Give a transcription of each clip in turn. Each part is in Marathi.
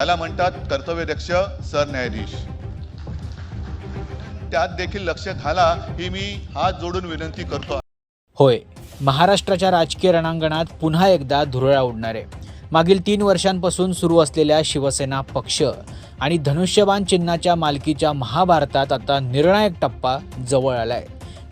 त्याला म्हणतात कर्तव्यदक्ष सरन्यायाधीश. त्यात देखील लक्ष घाला ही मी हात जोडून विनंती करतो. होय महाराष्ट्राच्या राजकीय रणांगणात पुन्हा एकदा धुरळा उडणार. आहे मागील तीन वर्षांपासून सुरू असलेल्या शिवसेना पक्ष आणि धनुष्यबाण चिन्हाच्या मालकीच्या महाभारतात आता निर्णायक टप्पा जवळ आलाय.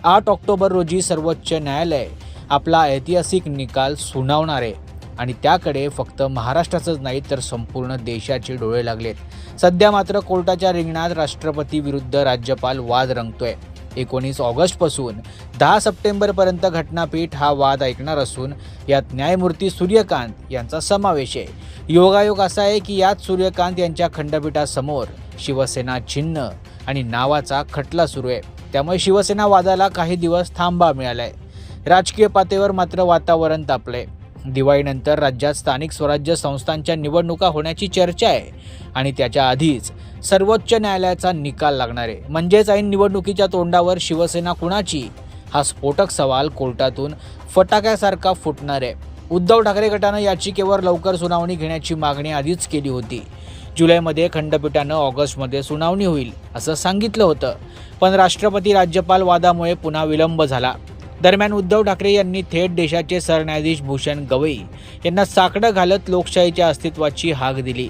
आठ ऑक्टोबर रोजी सर्वोच्च न्यायालय आपला ऐतिहासिक निकाल सुनावणार. आहे आणि त्याकडे फक्त महाराष्ट्राचंच नाही तर संपूर्ण देशाचे डोळे लागलेत. सध्या मात्र कोर्टाच्या रिंगणात राष्ट्रपती विरुद्ध राज्यपाल वाद रंगतोय. एकोणीस ऑगस्टपासून दहा सप्टेंबरपर्यंत घटनापीठ हा वाद ऐकणार असून यात न्यायमूर्ती सूर्यकांत यांचा समावेश आहे. योगायोग असा आहे की यात सूर्यकांत यांच्या खंडपीठासमोर शिवसेना चिन्ह आणि नावाचा खटला सुरू आहे. त्यामुळे शिवसेना वादाला काही दिवस थांबा मिळालाय. राजकीय पातळीवर मात्र वातावरण तापलंय. दिवाळीनंतर राज्यात स्थानिक स्वराज्य संस्थांच्या निवडणुका होण्याची चर्चा आहे आणि त्याच्या आधीच सर्वोच्च न्यायालयाचा निकाल लागणार आहे. म्हणजेच ऐन निवडणुकीच्या तोंडावर शिवसेना कुणाची? हा स्फोटक सवाल कोर्टातून फटाक्यासारखा फुटणार आहे. उद्धव ठाकरे गटानं याचिकेवर लवकर सुनावणी घेण्याची मागणी आधीच केली होती. जुलैमध्ये खंडपीठानं ऑगस्टमध्ये सुनावणी होईल असं सांगितलं होतं. पण राष्ट्रपती राज्यपाल वादामुळे पुन्हा विलंब झाला. दरम्यान उद्धव ठाकरे यांनी थेट देशाचे सरन्यायाधीश भूषण गवई यांना साकडं घालत लोकशाहीच्या अस्तित्वाची हाक दिली.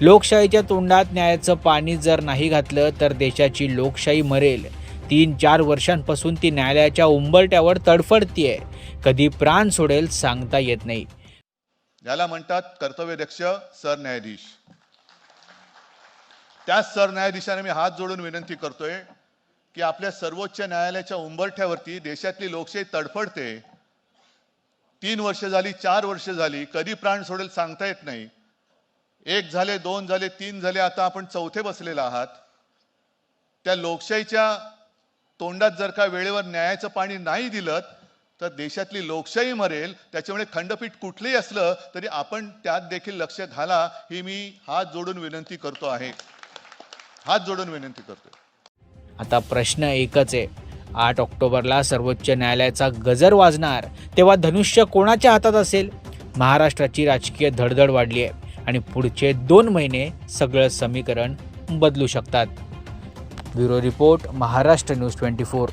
लोकशाहीच्या तोंडात न्यायाचं पाणी जर नाही घातलं तर देशाची लोकशाही मरेल. तीन चार वर्षांपासून ती न्यायालयाच्या उंबरट्यावर तडफडतीये. कधी प्राण सोडेल सांगता येत नाही. याला म्हणतात कर्तव्यदक्ष सरन्यायाधीश. त्याच सरन्यायाधीशाने मी हात जोडून विनंती करतोय की आपल्या सर्वोच्च न्यायालयाच्या उंबरठ्यावरती देशातली लोकशाही तडफडते. तीन वर्ष झाली चार वर्ष झाली कधी प्राण सोडेल सांगता येत नाही. एक झाले दोन झाले तीन झाले आता आपण चौथे बसलेला आहात. त्या लोकशाहीच्या तोंडात जर का वेळेवर न्यायाचं पाणी नाही दिलं तर देशातली लोकशाही मरेल. त्याच्यामुळे खंडपीठ कुठलंही असलं तरी आपण त्यात देखील लक्ष घाला ही मी हात जोडून विनंती करतो आहे. हात जोडून विनंती करतोय. आता प्रश्न एकच आहे. आठ ऑक्टोबरला सर्वोच्च न्यायालयाचा गजर वाजणार तेव्हा धनुष्य कोणाच्या हातात असेल? महाराष्ट्राची राजकीय धडधड वाढली आहे आणि पुढचे दोन महिने सगळं समीकरण बदलू शकतात. Bureau report Maharashtra news twenty four.